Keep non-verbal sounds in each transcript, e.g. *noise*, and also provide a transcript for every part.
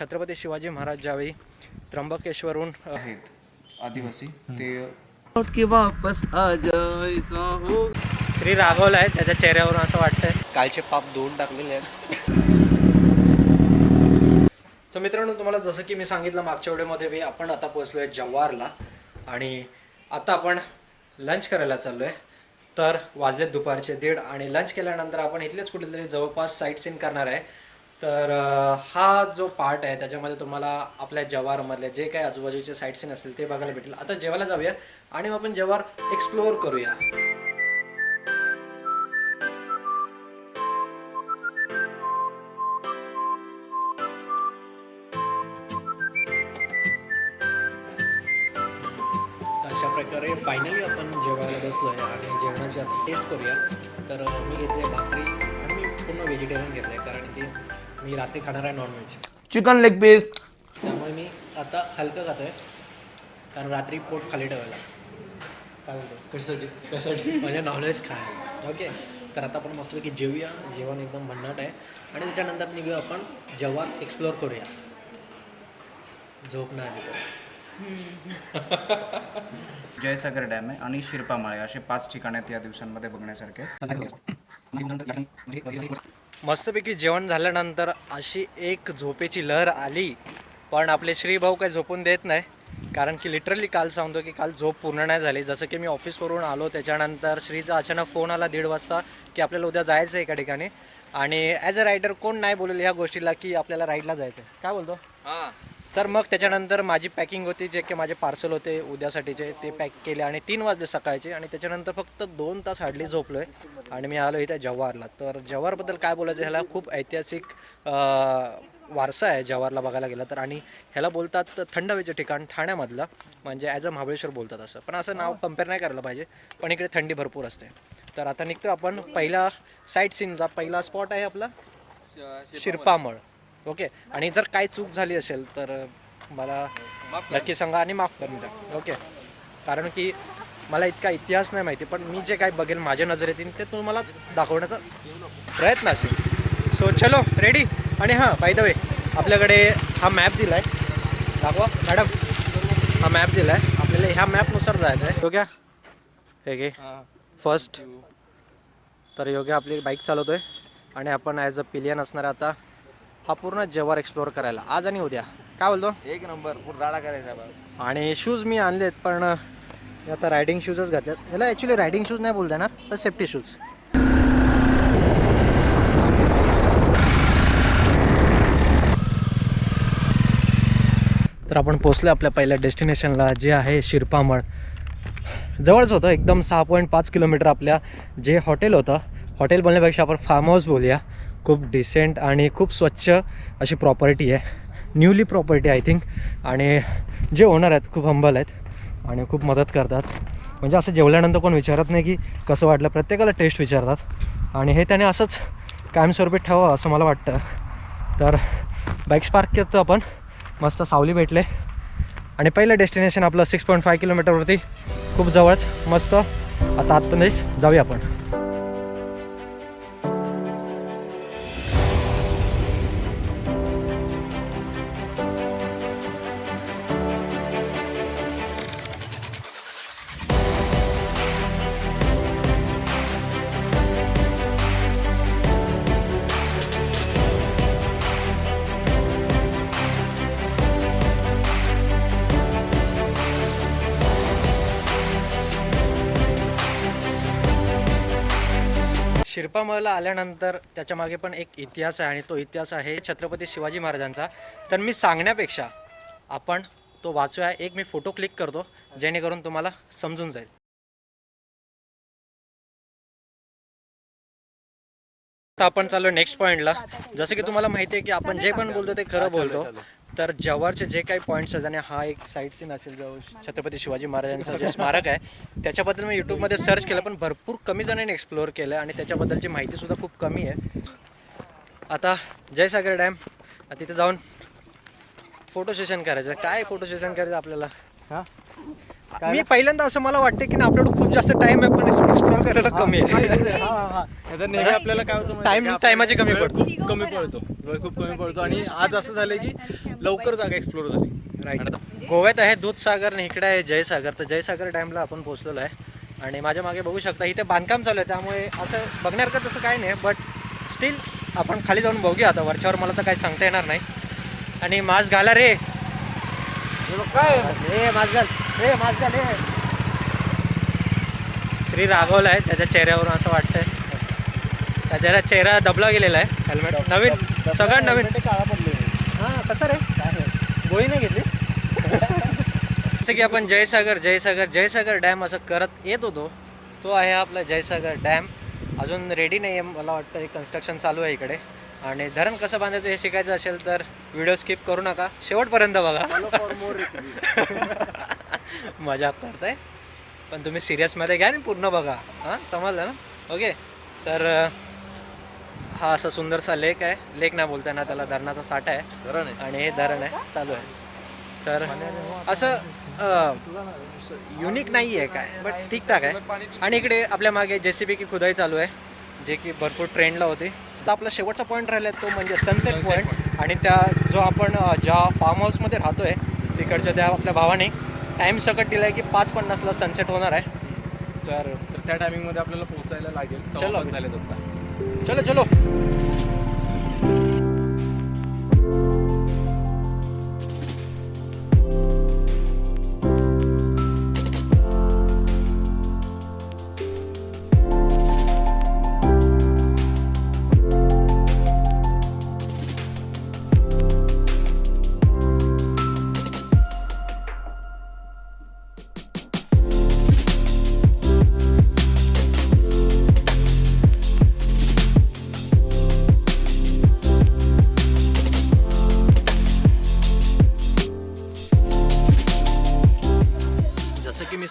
छत्रपती शिवाजी महाराज ज्यावेळी त्र्यंबकेश्वरहून अ, आहेत आदिवासी ते की वापस आ जायचा हो. श्री राघवला आहे त्याच्या चेहऱ्यावरून असं वाटतंय. कालचे पाप धुवून टाकलेले आहेत. तर मित्रांनो तुम्हाला जसं की मी सांगितलं मागच्या व्हिडिओमध्ये बी आपण आता पोहोचलो आहे जव्हारला. आणि आता आपण लंच करायला चाललो आहे तर वाजलेत दुपारचे दीड आणि लंच केल्यानंतर आपण इथलेच कुठेतरी जवळपास साईट सीन करणार आहे. तर हा जो पार्ट आहे त्याच्यामध्ये तुम्हाला आपल्या जवारमधले जे काही आजूबाजूचे साईट सीन असतील ते बघायला भेटेल. आता जेवायला जाऊया आणि मग आपण जवार एक्सप्लोअर करूया. अशा प्रकारे फायनली आपण जेवायला बसलो आहे आणि जेवणाची आता टेस्ट करूया. तर मी घेतले भाकरी आणि मी पूर्ण व्हेजिटेरियन घेतलं आहे कारण की मी रात्री खाणार आहे नॉनव्हेज चिकन लेग पीस त्यामुळे मी आता हलकं खातो आहे कारण रात्री पोट खाली ठेवायला. काय बोलतो? कशासाठी? कशासाठी? म्हणजे नॉनव्हेज खाय ओके तर आता आपण मस्तपैकी जेवूया. जेवण एकदम भन्नाट आहे. आणि त्याच्यानंतर निघूया आपण जेव्हा एक्सप्लोअर करूया. झोप नाही आली तर. *laughs* जयसागर डॅम आहे आणि शिरपामाळे असे पाच ठिकाण आहेत या दिवसांमध्ये बघण्यासारखे. *laughs* मस्तपैकी जेवण झाल्यानंतर अशी एक झोपेची लहर आली. पण आपले श्रीभाऊ काही झोपून देत नाही. कारण की लिटरली काल सांगतो की काल झोप पूर्ण नाही झाली. जसं की मी ऑफिसवरून आलो त्याच्यानंतर श्रीचा अचानक फोन आला दीड वाजता की आपल्याला उद्या जायचं आहे एका ठिकाणी. आणि ॲज अ रायडर कोण नाही बोलेल ह्या गोष्टीला की आपल्याला राईडला जायचं आहे काय बोलतो? तर मग त्याच्यानंतर माझी पॅकिंग होती जे की माझे पार्सल होते उद्यासाठीचे ते पॅक केले आणि तीन वाजले सकाळचे आणि त्याच्यानंतर फक्त दोन तास हार्डली झोपलो आहे आणि मी आलो इथे जव्हारला. तर जव्हारबद्दल काय बोलायचं ह्याला खूप ऐतिहासिक वारसा आहे जव्हारला बघायला गेलं तर आणि ह्याला बोलतात थंड हवेचं ठिकाण ठाण्यामधलं म्हणजे ॲज अ महाबळेश्वर बोलतात असं. पण असं नाव कंपेअर नाही करायला पाहिजे पण इकडे थंडी भरपूर असते. तर आता निघतो आपण पहिला साईट सीनचा पहिला स्पॉट आहे आपला शिरपामळ. ओके. आणि जर काही चूक झाली असेल तर मला नक्की सांगा आणि माफ करून द्या. ओके. कारण की मला इतका इतिहास नाही माहिती पण मी जे काही बघेल माझ्या नजरेत येईल ते तुम्हाला दाखवण्याचा प्रयत्न असेल. सो चलो रेडी आणि हां बाय द वे आपल्याकडे हा मॅप दिला आहे दाखवा. मॅडम हा मॅप दिला आहे आपल्याला ह्या मॅपनुसार जायचं आहे योग्या? हे घे. फर्स्ट तर योग्य आपली बाईक चालवतोय. आणि आपण ॲज अ पिलियन असणार आहे आता. हा पूर्ण जव्हार एक्सप्लोअर करायला. आज आणि उद्या. काय बोलतो? एक नंबर. राडा करायचा बा आणि शूज मी आणलेत पण आता रायडिंग शूजच घातलेत ह्याला ॲक्च्युली रायडिंग शूज नाही बोलता येणार तर सेफ्टी शूज तर आपण पोचलो आपल्या पहिल्या डेस्टिनेशनला जे आहे शिरपामळ. जवळच होतं एकदम सहा पॉईंट पाच किलोमीटर आपल्या जे हॉटेल होतं. हॉटेल बोलण्यापेक्षा आपण फार्म हाऊस बोलूया. खूप डिसेंट आणि खूप स्वच्छ अशी प्रॉपर्टी आहे. न्यूली प्रॉपर्टी आय थिंक आणि जे ओनर आहेत खूप हंबल आहेत आणि खूप मदत करतात. म्हणजे असं जेवल्यानंतर कोण विचारत नाही की कसं वाटलं. प्रत्येकाला टेस्ट विचारतात. आणि हे त्याने असंच कायमस्वरूपी ठेवावं असं मला वाटतं. तर बाईक्स पार्क करतो आपण. मस्त सावली भेटले. आणि पहिलं डेस्टिनेशन आपलं सिक्स पॉईंट फाय किलोमीटरवरती खूप जवळच. मस्त. आता आतमध्ये जाऊया आपण. शिरपामळला आल्यानंतर त्याच्यामागे पण एक इतिहास आहे आणि तो इतिहास आहे छत्रपती शिवाजी महाराजांचा. तर मी सांगण्यापेक्षा आपण तो वाचूया. एक मी फोटो क्लिक करतो जेणेकरून तुम्हाला समजून जाईल. आपण चाललो नेक्स्ट पॉईंटला जसं की तुम्हाला माहिती आहे की आपण जे पण बोलतो ते खरं बोलतो. तर जव्हारचे जे काही पॉईंट्स आहेत आणि हा एक साईट सीन असेल जो छत्रपती शिवाजी महाराजांचं जे स्मारक आहे त्याच्याबद्दल मी यूट्यूबमध्ये सर्च केलं पण भरपूर कमी जणांनी एक्सप्लोअर केलं आणि त्याच्याबद्दलची माहितीसुद्धा खूप कमी आहे. आता जयसागर डॅम तिथे जाऊन फोटो सेशन करायचं. काय फोटो सेशन करायचं आपल्याला? हां? मी पहिल्यांदा असं मला वाटतं की ना आपल्याकडे खूप जास्त टाइम आहे पण एक्सप्लोर करायला कमी आहे. नेहमी आपल्याला काय होतं Time- timeची कमी वेळ पडते. खूप कमी पडतो. वेळ खूप कमी पडतो. आणि आज असं झालं की लवकर जागा एक्सप्लोर झाली. राईट गोव्यात आहे दूधसागर आणि इकडे आहे जयसागर. तर जयसागर डॅमला आपण पोहोचलेलो आहे. आणि माझ्या मागे बघू शकता इथे बांधकाम चालू आहे. त्यामुळे असं बघण्यासारखं तसं काही नाही बट स्टील आपण खाली जाऊन बघूया. आता वरच्यावर मला तर काही सांगता येणार नाही. आणि मास्क घाला रे. काय? ए मास्क घाल ए श्री राघवला आहे त्याच्या चेहऱ्यावरून असं वाटतंय. त्याच्या चेहरा दबला गेलेला आहे. हेल्मेट नवीन? सगळं नवीन? काळा पडले हां कसं रे? गोळी नाही घेतली? जसं की आपण जयसागर जयसागर जयसागर डॅम असं करत येत होतो. तो आहे आपला जयसागर डॅम. अजून रेडी नाही आहे मला वाटतं हे कन्स्ट्रक्शन चालू आहे इकडे. आणि धरण कसं बांधायचं हे शिकायचं असेल तर व्हिडिओ स्किप करू नका. शेवटपर्यंत बघा. *laughs* मजाक करताय. पण तुम्ही सिरियसमध्ये घ्या आणि पूर्ण बघा. हां समजलं ना? ओके तर हा असा सुंदरसा लेक आहे. लेक नाही बोलता ना त्याला धरणाचा साठा आहे. आणि हे धरण आहे. चालू आहे. तर असं युनिक नाही आहे काय बट ठीकठाक आहे. आणि इकडे आपल्या मागे जे सी बी की खुदाई चालू आहे जे की भरपूर ट्रेंडला होते. तर आपला शेवटचा पॉईंट राहिला तो म्हणजे सनसेट पॉईंट आणि त्या जो आपण ज्या फार्म हाऊसमध्ये राहतो आहे तिकडच्या त्या आपल्या भावाने टाईम सकट दिला आहे की पाच पन्नासला सनसेट होणार आहे. तर तर त्या टायमिंगमध्ये आपल्याला पोहोचायला लागेल. चलो. आता. चलो चलो.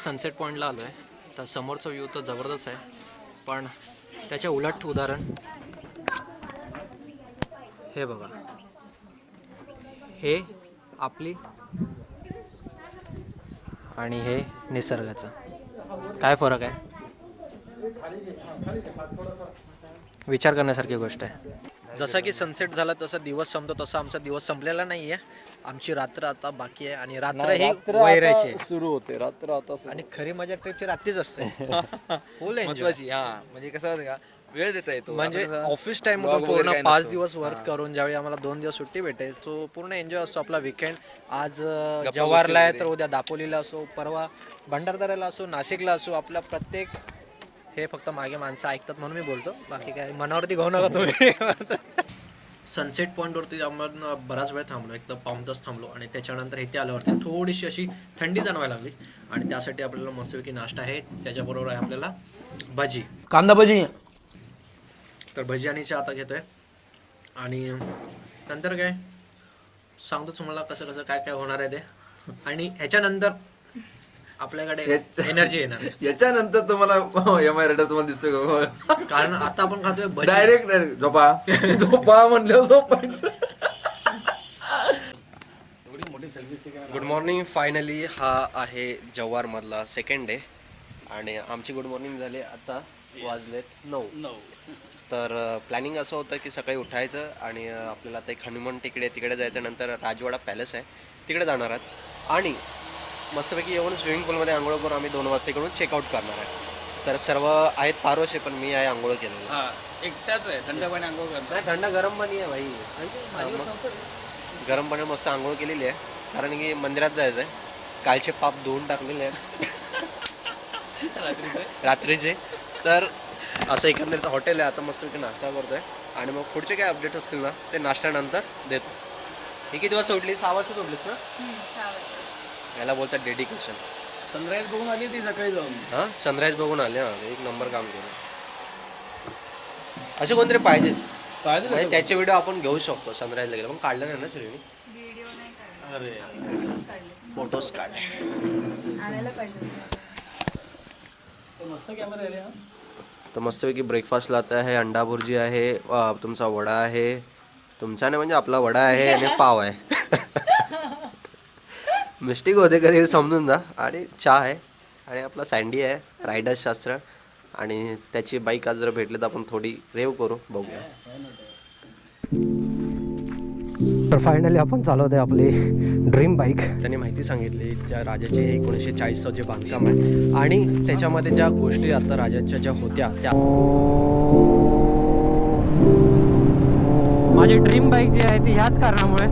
सनसेट पॉईंटला आलो आहे तर समोरचा व्ह्यू तर जबरदस्त आहे. पण त्याच्या उलट उदाहरण. हे बघा. हे आपली आणि हे निसर्गाचं. काय फरक आहे? विचार करण्यासारखी गोष्ट आहे. जसं की सनसेट झाला तसा दिवस संपतो तसा आमचा दिवस संपलेला नाही आहे आमची रात्र आता बाकी आहे आणि रात्र ही वैरायची. सुरू होते रात्र आता सुरू. आणि खरी मजा ट्रिपची रात्रीच असते. *laughs* फुल एन्जॉय महत्वाची हा. म्हणजे कसं आहे का वेळ देता येतो. म्हणजे आता कसं ऑफिस टाइम vlog वगैरे पूर्ण काही पाच नसतो. दिवस वर्क. करून ज्यावेळी आम्हाला दोन दिवस सुट्टी भेटेल तो पूर्ण एन्जॉय असतो आपला विकेंड आज अं, गप्पा जव्हारला आहे तर उद्या दापोलीला असो परवा भंडारदऱ्याला असो नाशिकला असो आपला प्रत्येक हे फक्त मागे माणसं ऐकतात म्हणून मी बोलतो. बाकी काय मनावरती घेऊ नका तुम्ही. *laughs* सनसेट पॉईंटवरती आपण बराच वेळ थांबलो एक तर पाऊण तास थांबलो आणि त्याच्यानंतर इथे आल्यावरती थोडीशी अशी थंडी जाणवायला लागली. आणि त्यासाठी आपल्याला मस्तपैकी नाश्ता आहे त्याच्याबरोबर आहे आपल्याला भजी. कांदा भजी. तर भजी आणि चहा आता घेतोय. आणि नंतर काय? सांगतो तुम्हाला कसं कसं काय काय होणार आहे ते. आणि ह्याच्यानंतर आपल्याकडे एनर्जी येणार. याच्यानंतर तुम्हाला एम आय रेडर तुम्हाला दिसतो का? *laughs* कारण आता आपण खातोय भजी. डायरेक्ट झोपा. *laughs* झोपा म्हणलं झोपायचं गुड मॉर्निंग फायनली हा आहे जव्हारमधला सेकंड डे आणि आमची गुड मॉर्निंग झाली आता वाजलेत नऊ. नऊ. तर प्लॅनिंग असं होतं की सकाळी उठायचं आणि अ, आपल्याला आता एक हनुमान टिकडे तिकडे जायचं. नंतर राजवाडा पॅलेस आहे. तिकडे जाणार आहात. आणि मस्तपैकी येऊन स्विमिंग पूलमध्ये आंघोळ करून आम्ही दोन वाजता इकडून चेकआउट करणार आहे. तर सर्व आहेत पारोशे पण मी आहे आंघोळ केलेलं. एकटाच आहे थंड पाणी अंघोळ करतो नाही थंड गरम पाणी आहे भाई. गरम पाणी मस्त आंघोळ केलेली आहे. कारण की मंदिरात जायचं आहे कालचे पाप धुवून टाकलेले आहेत. रात्रीचे. तर असं एकंदरीत हॉटेल आहे. आता मस्त नाश्ता करतोय. आणि मग पुढचे काय अपडेट्स असतील ना ते नाश्त्यानंतर देतो. ही किती वाजता उठली सहा वाजता उठलीस ना? याला बोलतात डेडिकेशन सनराईज बघून आली ती सकाळी जाऊन. हां? सनराईज बघून आले हां. एक नंबर काम केलं. असे कोणतरी पाहिजे म्हणजे त्याचे व्हिडिओ आपण घेऊ शकतो सनराईजला गेलं पण काढलं नाही ना श्रेणी फोटोज काढ तर मस्तपैकी ब्रेकफास्टला आता आहे अंडा भुर्जी आहे अं, तुमचा वडा आहे. तुमचा नाही म्हणजे आपला वडा आहे आणि पाव आहे. *laughs* मिस्टेक होते कधी समजून जा. आणि चहा आहे. आणि आपला सँडी आहे रायडर्स शास्त्र. आणि त्याची बाईक आज जर भेटली तर आपण थोडी रेव करू बघूया. तर फायनली आपण चालवत आहे आपली ड्रीम बाईक त्यांनी माहिती सांगितली ज्या राजाचे एकोणीसशे चाळीसचं जे बांधकाम आहे. आणि त्याच्यामध्ये ज्या गोष्टी आता राजाच्या ज्या होत्या त्या माझी ड्रीम बाईक जी आहे ती ह्याच कारणामुळे